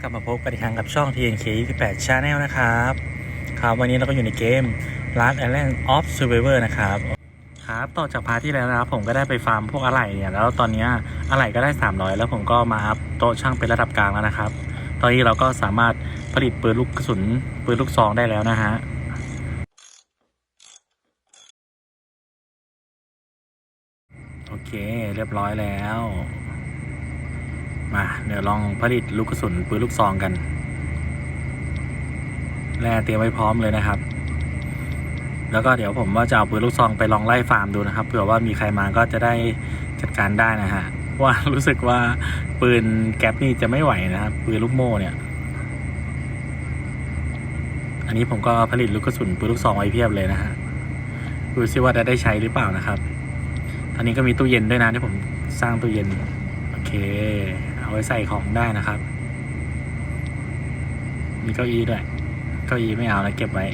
กลับมาพบกันอีกครั้งกับช่อง TNK 28 Channel นะครับ ครับ วันนี้เราก็อยู่ในเกม Last Island of Survivor นะครับ ครับ ต่อจากพาร์ทที่แล้วนะครับผมก็ได้ไปฟาร์มพวกอะไหล่เนี่ย แล้วตอนนี้อะไหล่ก็ได้ 300 แล้วผมก็มาอัพโต๊ะช่างเป็นระดับกลางแล้วนะครับ ตอนนี้เราก็สามารถผลิตปืนลูกกระสุนปืนลูกซองได้แล้วนะฮะโอเค เรียบร้อยแล้ว มา เดี๋ยวลองผลิตลูกกระสุนปืนลูกซองกัน แร่เตรียมไว้พร้อมเลยนะครับ แล้วก็เดี๋ยวผมว่าจะเอาปืนลูกซองไปลองไล่ฟาร์มดูนะครับเผื่อว่ามีใครมาก็จะได้จัดการได้นะฮะว่ารู้สึกว่าปืนแก๊ปนี่จะไม่ไหวนะครับปืนลูกโม่เนี่ย อันนี้ผมก็ผลิตลูกกระสุนปืนลูกซองไว้เพียบเลยนะฮะดูซิว่าจะได้ใช้หรือเปล่านะครับอันนี้ก็มีตู้เย็นด้วยนะที่ผมสร้างตู้เย็น โอเค เอาไว้ใส่ของได้นะครับ มีเก้าอี้ด้วย เก้าอี้ไม่เอาแล้วเก็บไว้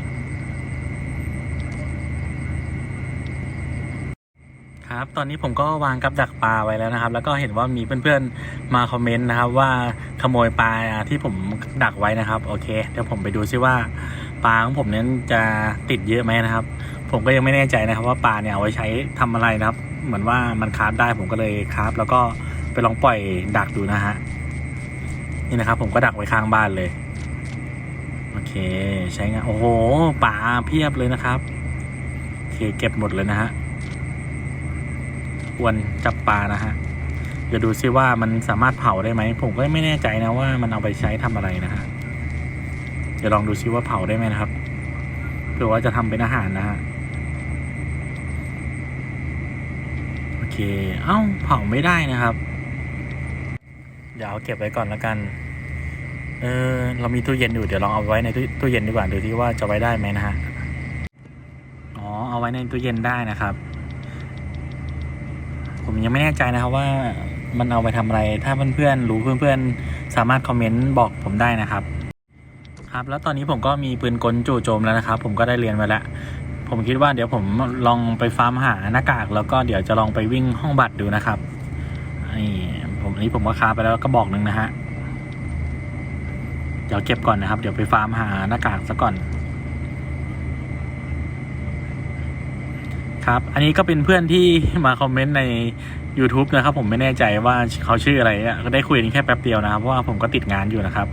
ครับ ตอนนี้ผมก็วางกับดักปลาไว้แล้วนะครับ แล้วก็เห็นว่ามีเพื่อนๆมาคอมเมนต์นะครับ ว่าขโมยปลาที่ผมดักไว้นะครับ โอเค เดี๋ยวผมไปดูซิว่าปลาของผมนั้นจะติดเยอะไหมนะครับ ผมก็ยังไม่แน่ใจนะครับ ว่าปลาเนี่ยเอาไว้ใช้ทำอะไรนะครับ เหมือนว่ามันคราฟได้ผมก็เลยคราฟแล้วก็ ไปลองปล่อยดักดูนะฮะ นี่นะครับ ผมก็ดักไว้ข้างบ้านเลย โอเค ใช้งานโอ้โหปลาเพียบเลยนะครับโอเคเก็บหมดเลยนะฮะควรจับปลานะฮะเดี๋ยวดูซิว่ามันสามารถเผาได้ไหม ผมก็ไม่แน่ใจนะว่ามันเอาไปใช้ทำอะไรนะฮะเดี๋ยวลองดูซิว่าเผาได้ไหมนะครับเผื่อว่าจะทำเป็นอาหารนะฮะโอเค เอ้า เผาไม่ได้นะครับ ดี๋ยวเอาเก็บไว้ก่อนแล้วกัน เออ เรามีตู้เย็นอยู่เดี๋ยวลองเอาไว้ในตู้ตู้เย็นดีกว่าดูที่ว่าจะไว้ได้ไหมนะฮะ อ๋อ เอาไว้ในตู้เย็นได้นะครับ ผมยังไม่แน่ใจนะครับว่ามันเอาไปทำอะไร ถ้าเพื่อนๆรู้เพื่อนๆ สามารถคอมเมนต์บอกผมได้นะครับ ครับ แล้วตอนนี้ผมก็มีปืนกลจู่โจมแล้วนะครับ ผมก็ได้เรียนไปแล้ว ผมคิดว่าเดี๋ยวผมลองไปฟาร์มหาหน้ากาก แล้วก็เดี๋ยวจะลองไปวิ่งห้องบัตรดูนะครับนี่ ผมอันนี้ผมก็คาไปแล้วก็บอกหนึ่งนะฮะ เดี๋ยวเก็บก่อนนะครับ เดี๋ยวไปฟาร์มหาหน้ากากซะก่อน ครับ อันนี้ก็เป็นเพื่อนที่มาคอมเมนต์ใน YouTube นะครับ ผมไม่แน่ใจว่าเขาชื่ออะไรก็ได้คุยกันแค่แป๊บเดียวนะครับเพราะว่าผมก็ติดงานอยู่นะครับ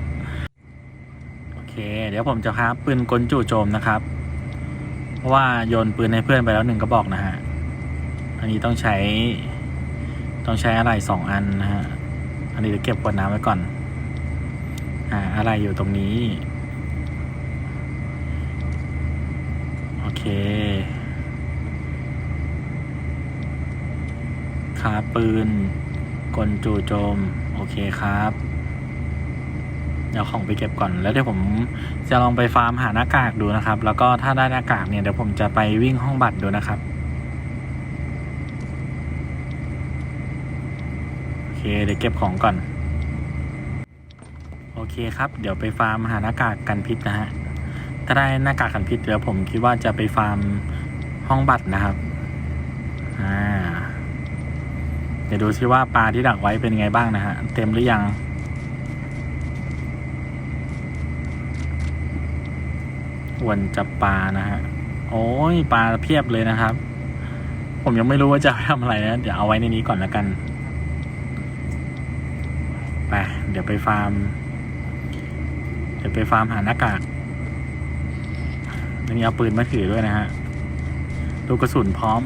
โอเค เดี๋ยวผมจะครับปืนกลจู่โจมนะครับ เพราะว่าโยนปืนให้เพื่อนไปแล้วหนึ่งกระบอกนะฮะ อันนี้ต้องใช้ต้องใช้อะไรสองอันนะฮะ นนี้จะเก็บขวดน้ำไว้ก่อน อ่า อะไรอยู่ตรงนี้ โอเค ขาปืน กลจู่โจม โอเคครับ เดี๋ยวของไปเก็บก่อน แล้วเดี๋ยวผมจะลองไปฟาร์มหาหน้ากากดูนะครับ แล้วก็ถ้าได้หน้ากากเนี่ยเดี๋ยวผมจะไปวิ่งห้องบัตรดูนะครับ โอ เคเดี๋ยวเก็บของก่อน โอเคครับ เดี๋ยวไปฟาร์มหาหน้ากากกันพิษนะฮะ ถ้าได้หน้ากากกันพิษเดี๋ยวผมคิดว่าจะไปฟาร์มห้องบัตรนะครับ อ่า เดี๋ยวดูซิว่าปลาที่ดักไว้เป็นไงบ้างนะฮะ เต็มหรือยังวนจับปลานะฮะ โอ้ยปลาเพียบเลยนะครับ ผมยังไม่รู้ว่าจะทำอะไรนะ เดี๋ยวเอาไว้ในนี้ก่อนแล้วกัน ไปเดี๋ยวไปฟาร์ม เดี๋ยวไปฟาร์มหาหน้ากากนี่เอาปืนมาถือด้วยนะฮะลูกกระสุนพร้อม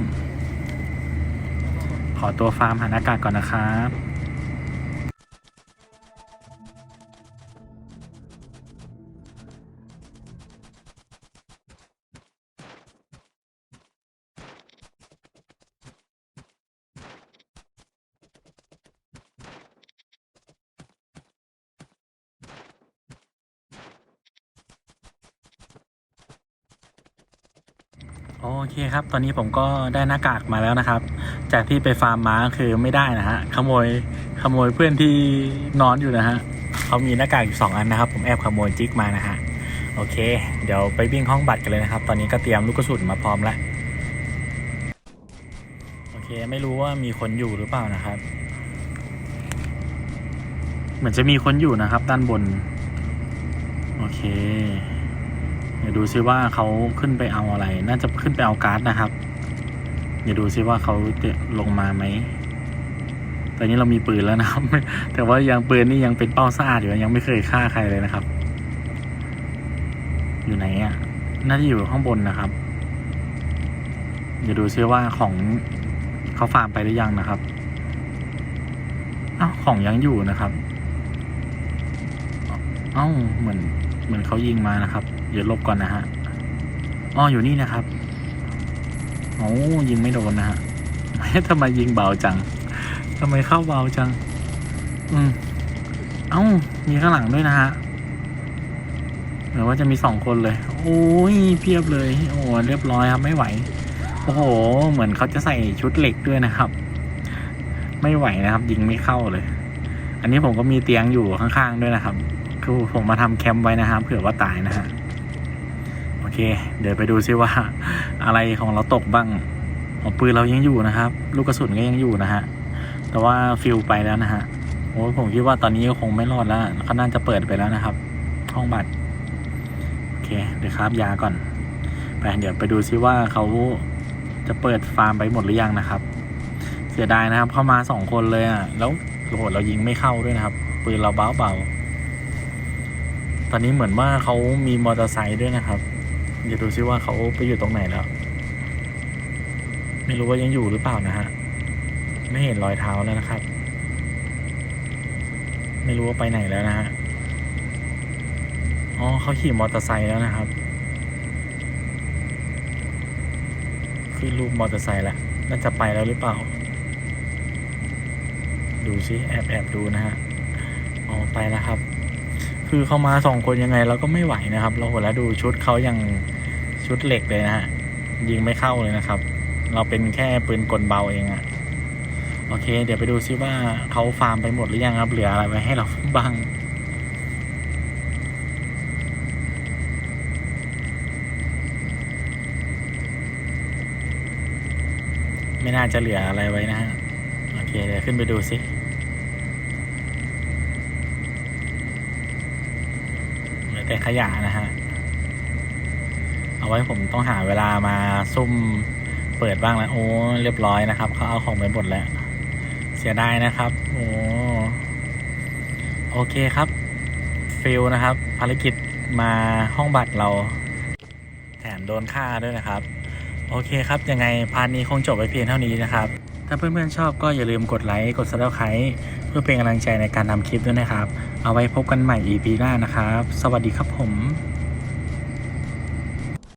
ขอตัวฟาร์มหาหน้ากากก่อนนะครับ โอเคครับ ตอนนี้ผมก็ได้หน้ากากมาแล้วนะครับ จากที่ไปฟาร์มมาคือไม่ได้นะฮะ ขโมย ขโมยเพื่อนที่นอนอยู่นะฮะเขามีหน้ากากอยู่สองอันนะครับ ผมแอบขโมยจิกมานะฮะ โอเค เดี๋ยวไปวิ่งห้องบัตรกันเลยนะครับ ตอนนี้ก็เตรียมลูกกระสุนมาพร้อมแล้ว โอเค ไม่รู้ว่ามีคนอยู่หรือเปล่านะครับ เหมือนจะมีคนอยู่นะครับ ด้านบน โอเค เดี๋ยวดูซิว่าเขาขึ้นไปเอาอะไร น่าจะขึ้นไปเอาการ์ดนะครับ เดี๋ยวดูซิว่าเขาจะลงมาไหมตอนนี้เรามีปืนแล้วนะครับ แต่ว่ายังปืนนี่ยังเป็นเป้าสะอาดอยู่ยังไม่เคยฆ่าใครเลยนะครับ อยู่ไหนอะ น่าจะอยู่ข้างบนนะครับ เดี๋ยวดูซิว่าของเขาฟาร์มไปหรือยังนะครับอ้าวของยังอยู่นะครับ เอ้าเหมือน เหมือนเขายิงมานะครับ เดี๋ยวลบก่อนนะฮะอ๋ออยู่นี่นะครับโอ้ยิงไม่โดนนะฮะทำไมยิงเบาจังทำไมเข้าเบาจัง อืมเอ้า มีข้างหลังด้วยนะฮะหมือว่าจะมีสองคนเลย โอ้ยเพียบเลย โอ้เรียบร้อยครับ ไม่ไหว โอ้โห เหมือนเขาจะใส่ชุดเหล็กด้วยนะครับ ไม่ไหวนะครับ ยิงไม่เข้าเลย อันนี้ผมก็มีเตียงอยู่ข้างๆด้วยนะครับ คือผมมาทำแคมป์ไว้นะครับเผื่อว่าตายนะฮะโอเค เดี๋ยวไปดูซิว่า อะไรของเราตกบ้างอ๋อปืนเรายังอยู่นะครับ ลูกกระสุนก็ยังอยู่นะฮะแต่ว่าฟิลไปแล้วนะฮะโอ้ผมคิดว่าตอนนี้ก็คงไม่รอดแล้วเขาน่าจะเปิดไปแล้วนะครับ ห้องบัตรโอเคเดี๋ยวครับยาก่อนไปเดี๋ยวไปดูซิว่าเขาจะเปิดฟาร์มไปหมดหรือยังนะครับ เสียดายนะครับ เข้ามาสองคนเลยอะแล้วโอ้โหเรายิงไม่เข้าด้วยนะครับปืนเราเบาเบา ตอนนี้เหมือนว่าเขามีมอเตอร์ไซค์ด้วยนะครับ เดี๋ยวดูซิว่าเขาไปอยู่ตรงไหนแล้ว ไม่รู้ว่ายังอยู่หรือเปล่านะฮะ ไม่เห็นรอยเท้าแล้วนะครับ ไม่รู้ว่าไปไหนแล้วนะฮะ อ๋อเขาขี่มอเตอร์ไซค์แล้วนะครับ ขึ้นรูปมอเตอร์ไซค์แล้วน่าจะไปแล้วหรือเปล่า ดูซิแอบแอบดูนะฮะ อ๋อไปแล้วครับ คือเขามาสองคนยังไงเราก็ไม่ไหวนะครับเราหัวแล้วดูชุดเขายังชุดเหล็กเลยนะฮะยิงไม่เข้าเลยนะครับ เราเป็นแค่ปืนกลเบาเองอะโอเค เดี๋ยวไปดูซิว่าเขาฟาร์มไปหมดหรือยังครับ เหลืออะไรไว้ให้เราบ้างไม่น่าจะเหลืออะไรไว้นะฮะ โอเค เดี๋ยวขึ้นไปดูสิ เหลือแต่ขยะนะฮะ เอาไว้ผมต้องหาเวลามาซุ่มเปิดบ้างแล้วโอ้เรียบร้อยนะครับเขาเอาของไปหมดแล้ว เสียดายนะครับ โอ้โอเคครับฟิลนะครับ ภารกิจมาห้องบัตรเรา แถมโดนฆ่าด้วยนะครับ โอเคครับ ยังไงพาร์ทนี้คงจบไปเพียงเท่านี้นะครับ ถ้าเพื่อนๆชอบก็อย่าลืมกดไลค์ กด subscribe พื่อเป็นกำลังใจในการทำคลิปด้วยนะครับ เอาไว้พบกันใหม่ EP หน้านะครับ สวัสดีครับผม